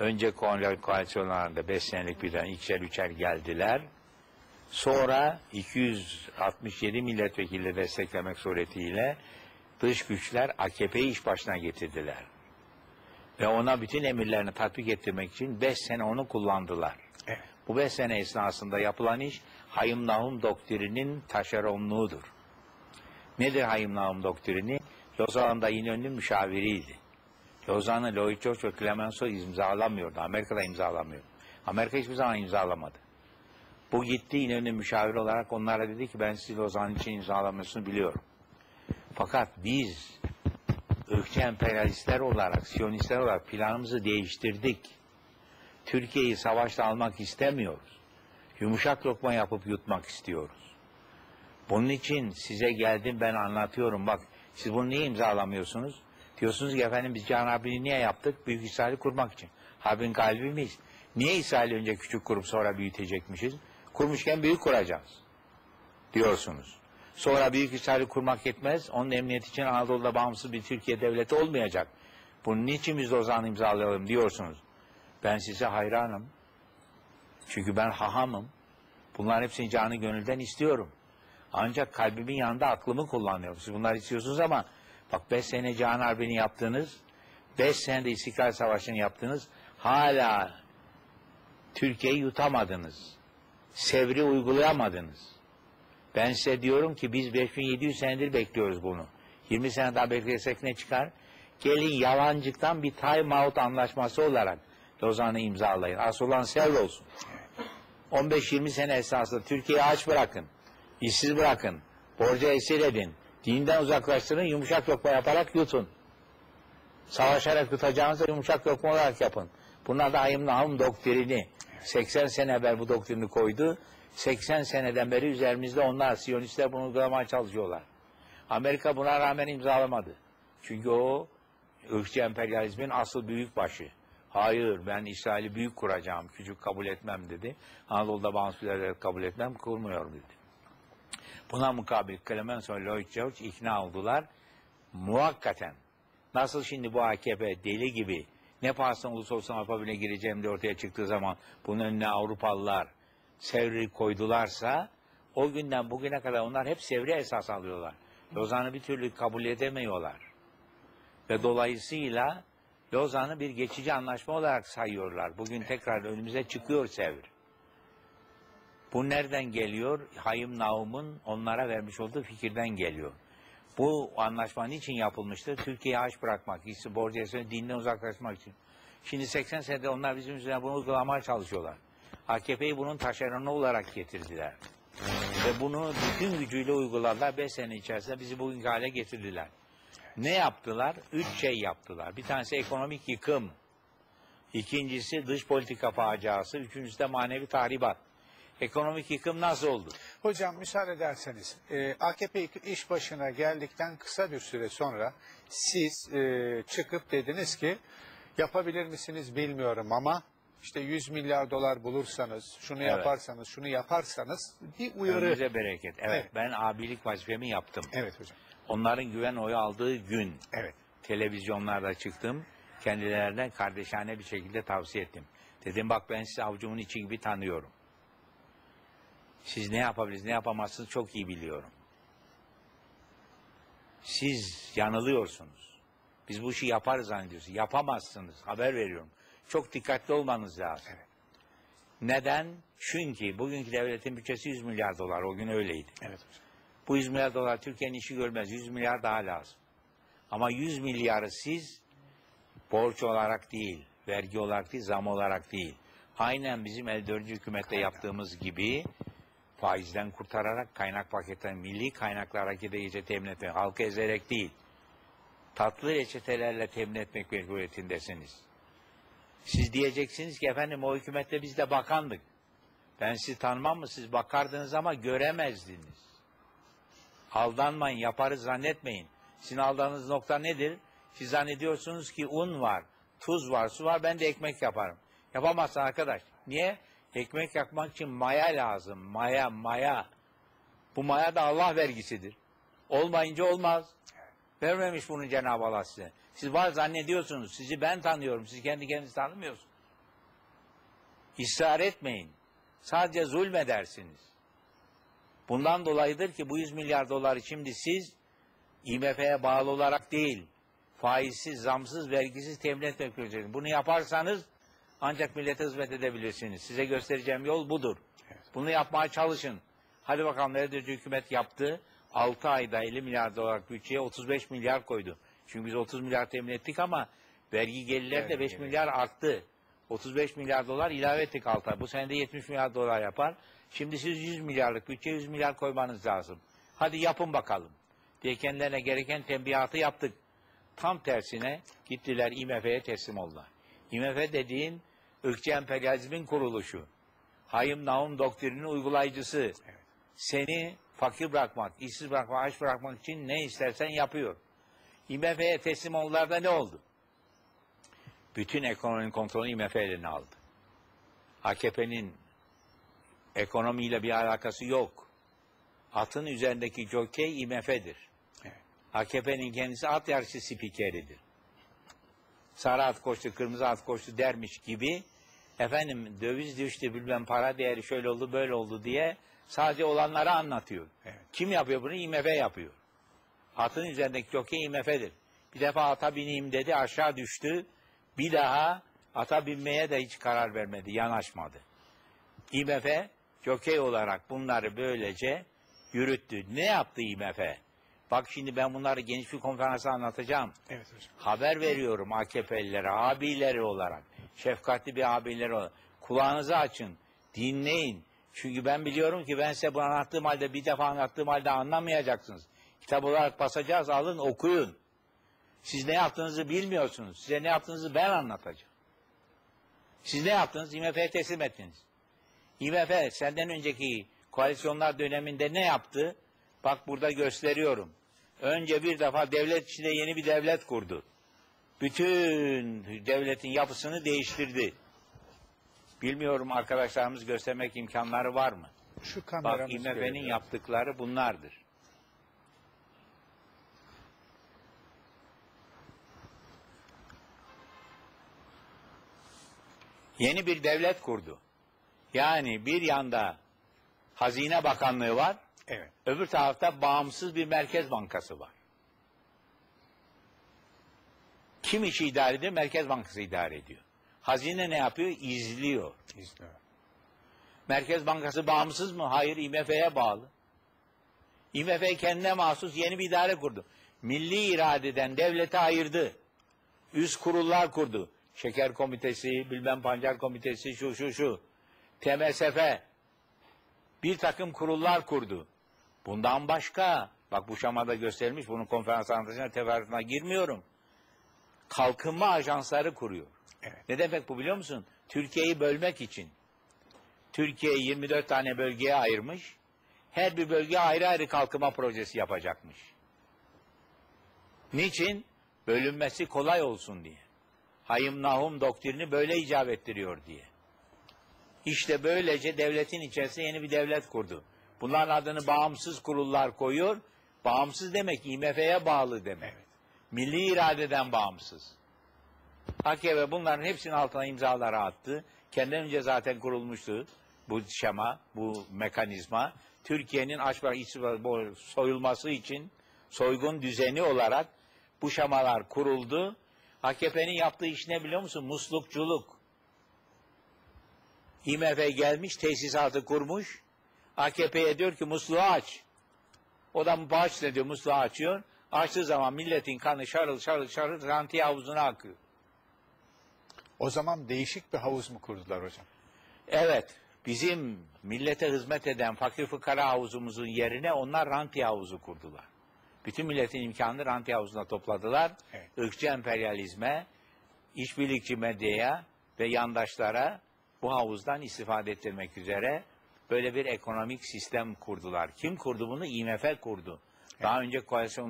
Önce ko- koalisyonlarında 5 senelik birden ikişer üçer geldiler. Sonra 267 milletvekili desteklemek suretiyle dış güçler AKP'yi iş başına getirdiler. Ve ona bütün emirlerini tatbik ettirmek için 5 sene onu kullandılar. Evet. Bu 5 sene esnasında yapılan iş Hayım Nahum doktrinin taşeronluğudur. Nedir Hayım Nahum doktrini? Lozan'da İnönü müşaviriydi. Lozan'ı Lloyd George ve Clemenceau imzalamıyordu. Amerika'da imzalamıyor. Amerika hiçbir zaman imzalamadı. Bu gitti İnönü müşavir olarak onlara dedi ki ben sizi Lozan için imzalamıyorsunuz biliyorum. Fakat biz ırkçı emperyalistler olarak, siyonistler olarak planımızı değiştirdik. Türkiye'yi savaşta almak istemiyoruz. Yumuşak lokma yapıp yutmak istiyoruz. Bunun için size geldim ben anlatıyorum. Bak siz bunu niye imzalamıyorsunuz? Diyorsunuz ki efendim biz Can Harbi'ni niye yaptık? Büyük İsrail'i kurmak için. Harbin kalbi miyiz? Niye İsrail'i önce küçük kurup sonra büyütecekmişiz? Kurmuşken büyük kuracağız. Diyorsunuz. Sonra Büyük İsrail'i kurmak yetmez. Onun emniyeti için Anadolu'da bağımsız bir Türkiye devleti olmayacak. Bunun niçin biz Lozan imzalayalım diyorsunuz. Ben size hayranım. Çünkü ben hahamım. Bunların hepsini canı gönülden istiyorum. Ancak kalbimin yanında aklımı kullanıyorum. Siz bunları istiyorsunuz ama bak 5 sene Cihan Harbi'ni yaptınız. 5 sene de İstiklal Savaşı'nı yaptınız. Hala Türkiye'yi yutamadınız. Sevri uygulayamadınız. Ben size diyorum ki biz 5700 senedir bekliyoruz bunu. 20 sene daha beklesek ne çıkar? Gelin yalancıktan bir time out anlaşması olarak Lozan'ı imzalayın. Asıl sevr olsun. 15-20 sene esasında Türkiye'yi aç bırakın. işsiz bırakın. Borca esir edin. Dinden uzaklaştırın. Yumuşak lokma yaparak yutun. Savaşarak yutacağınızda yumuşak lokma olarak yapın. Bunlar da Hayım Nahum doktrini. 80 sene evvel bu doktrini koydu. 80 seneden beri üzerimizde onlar, Siyonistler bunu uygulamaya çalışıyorlar. Amerika buna rağmen imzalamadı. Çünkü o ırkçı emperyalizmin asıl büyük başı. Hayır ben İsrail'i büyük kuracağım, küçük kabul etmem dedi. Anadolu'da bağımsız kabul etmem, kurmuyor dedi. Buna mukabil Clemenceau Lloyd George ikna oldular. Muhakkaten nasıl şimdi bu AKP deli gibi ne pahasına uluslararası Avrupa Birliği'ne gireceğim diye ortaya çıktığı zaman bunun önüne Avrupalılar sevri koydularsa o günden bugüne kadar onlar hep sevri esas alıyorlar. Lozan'ı bir türlü kabul edemiyorlar. Ve dolayısıyla Lozan'ı bir geçici anlaşma olarak sayıyorlar. Bugün tekrar önümüze çıkıyor sevr. Bu nereden geliyor? Hayım Naum'un onlara vermiş olduğu fikirden geliyor. Bu anlaşma niçin yapılmıştır? Türkiye'yi aç bırakmak, borcesini dinden uzaklaşmak için. Şimdi 80 senede onlar bizim üzerine bunu uygulamaya çalışıyorlar. AKP'yi bunun taşeronu olarak getirdiler. Ve bunu bütün gücüyle uyguladılar. 5 sene içerisinde bizi bugünkü hale getirdiler. Ne yaptılar? Üç şey yaptılar. Bir tanesi ekonomik yıkım. İkincisi dış politika faciası. Üçüncüsü de manevi tahribat. Ekonomik yıkım nasıl oldu? Hocam müsaade ederseniz e, AKP iş başına geldikten kısa bir süre sonra siz e, çıkıp dediniz ki yapabilir misiniz bilmiyorum ama işte 100 milyar dolar bulursanız, şunu Evet. yaparsanız, şunu yaparsanız bir uyarı. Önümüze bereket. Evet, Evet. ben abilik vazifemi yaptım. Evet hocam. Onların güven oyu aldığı gün Evet. televizyonlarda çıktım. Kendilerine kardeşane bir şekilde tavsiye ettim. Dedim bak ben sizi avucumun içi gibi tanıyorum. Siz ne yapabilirsiniz, ne yapamazsınız çok iyi biliyorum. Siz yanılıyorsunuz. Biz bu işi yaparız zannediyorsunuz. Yapamazsınız. Haber veriyorum. Çok dikkatli olmanız lazım. Neden? Çünkü bugünkü devletin bütçesi 100 milyar dolar. O gün öyleydi. Evet hocam. Bu 100 milyar dolar Türkiye'nin işi görmez. 100 milyar daha lazım. Ama 100 milyarı siz borç olarak değil, vergi olarak değil, zam olarak değil. Aynen bizim 54. hükümette yaptığımız gibi faizden kurtararak kaynak paketten milli kaynaklar harekete geçe temin etmek, halkı ezerek değil. Tatlı reçetelerle temin etmek mecburiyetindesiniz. Siz diyeceksiniz ki efendim o hükümette biz de bakandık. Ben sizi tanımam mı? Siz bakardınız ama göremezdiniz. Aldanmayın, yaparız zannetmeyin. Sizin aldığınız nokta nedir? Siz zannediyorsunuz ki un var, tuz var, su var, ben de ekmek yaparım. Yapamazsın arkadaş. Niye? Ekmek yapmak için maya lazım. Maya, maya. Bu maya da Allah vergisidir. Olmayınca olmaz. Vermemiş bunu Cenab-ı Allah size. Siz var zannediyorsunuz. Sizi ben tanıyorum. Siz kendi kendinizi tanımıyorsunuz. ısrar etmeyin. Sadece zulmedersiniz. Bundan dolayıdır ki bu 100 milyar doları şimdi siz IMF'ye bağlı olarak değil, faizsiz, zamsız, vergisiz temin etmek üzere. Bunu yaparsanız ancak millete hizmet edebilirsiniz. Size göstereceğim yol budur. Bunu yapmaya çalışın. Hadi bakalım derece hükümet yaptı? 6 ayda 50 milyar dolar bütçeye 35 milyar koydu. Çünkü biz 30 milyar temin ettik ama vergi gelirleri de Vergi 5 geliri. milyar arttı. 35 milyar dolar ilave ettik 6 ay. Bu sene de 70 milyar dolar yapar. Şimdi siz 100 milyarlık bütçe 100 milyar koymanız lazım. Hadi yapın bakalım. Diye kendilerine gereken tembihatı yaptık. Tam tersine gittiler IMF'ye teslim oldular. IMF dediğin ırkçı emperyalizmin kuruluşu. Hayım Naum doktrinin uygulayıcısı. Seni fakir bırakmak, işsiz bırakmak, aç bırakmak için ne istersen yapıyor. IMF'ye teslim oldular da ne oldu? Bütün ekonominin kontrolünü IMF eline aldı. AKP'nin ekonomiyle bir alakası yok. Atın üzerindeki jokey IMF'dir. Evet. AKP'nin kendisi at yarışı spikeridir. Sarı at koştu, kırmızı at koştu dermiş gibi efendim döviz düştü bilmem para değeri şöyle oldu böyle oldu diye sadece olanları anlatıyor. Evet. Kim yapıyor bunu? IMF yapıyor. Atın üzerindeki jokey IMF'dir. Bir defa ata bineyim dedi aşağı düştü. Bir daha ata binmeye de hiç karar vermedi, yanaşmadı. IMF jokey olarak bunları böylece yürüttü. Ne yaptı IMF? Bak şimdi ben bunları geniş bir konferansta anlatacağım. Evet hocam. Haber veriyorum AKP'lilere, abileri olarak, şefkatli bir abileri olarak. Kulağınızı açın, dinleyin. Çünkü ben biliyorum ki ben size bunu anlattığım halde, bir defa anlattığım halde anlamayacaksınız. Kitap olarak basacağız, alın okuyun. Siz ne yaptığınızı bilmiyorsunuz. Size ne yaptığınızı ben anlatacağım. Siz ne yaptınız? IMF'ye teslim ettiniz. IMF senden önceki koalisyonlar döneminde ne yaptı? Bak burada gösteriyorum. Önce bir defa devlet içinde yeni bir devlet kurdu. Bütün devletin yapısını değiştirdi. Bilmiyorum arkadaşlarımız göstermek imkanları var mı? Şu Bak IMF'nin yaptıkları bunlardır. Yeni bir devlet kurdu. Yani bir yanda Hazine Bakanlığı var, Evet. öbür tarafta bağımsız bir Merkez Bankası var. Kim işi idare ediyor? Merkez Bankası idare ediyor. Hazine ne yapıyor? İzliyor. İzliyor. Merkez Bankası bağımsız mı? Hayır, IMF'ye bağlı. IMF kendine mahsus yeni bir idare kurdu. Milli iradeden devlete ayırdı. Üst kurullar kurdu. Şeker Komitesi, bilmem Pancar Komitesi, şu şu şu. TMSF. Bir takım kurullar kurdu. Bundan başka, bak bu şamada gösterilmiş, bunun konferans anlatacağına teferruatına girmiyorum. Kalkınma ajansları kuruyor. Evet. Ne demek bu biliyor musun? Türkiye'yi bölmek için. Türkiye'yi 24 tane bölgeye ayırmış. Her bir bölge ayrı ayrı kalkınma projesi yapacakmış. Niçin? Bölünmesi kolay olsun diye. Hayım Nahum doktrini böyle icap ettiriyor diye. İşte böylece devletin içerisinde yeni bir devlet kurdu. Bunların adını bağımsız kurullar koyuyor. Bağımsız demek IMF'ye bağlı demek. Evet. Milli iradeden bağımsız. AKP bunların hepsinin altına imzaları attı. Kendinden önce zaten kurulmuştu bu şema, bu mekanizma. Türkiye'nin aç bırak iç bırak- soyulması için soygun düzeni olarak bu şemalar kuruldu. AKP'nin yaptığı iş ne biliyor musun? Muslukçuluk. IMF gelmiş, tesisatı kurmuş. AKP'ye diyor ki musluğu aç. O da bağış ne diyor, musluğu açıyor. Açtığı zaman milletin kanı şarıl şarıl şarıl rantiye havuzuna akıyor. O zaman değişik bir havuz mu kurdular hocam? Evet, bizim millete hizmet eden fakir fukara havuzumuzun yerine onlar rantiye havuzu kurdular. Bütün milletin imkanını rantiye havuzuna topladılar. Evet. Irkçı emperyalizme, işbirlikçi medyaya ve yandaşlara bu havuzdan istifade ettirmek üzere böyle bir ekonomik sistem kurdular. Kim kurdu bunu? IMF kurdu. Daha önce koalisyon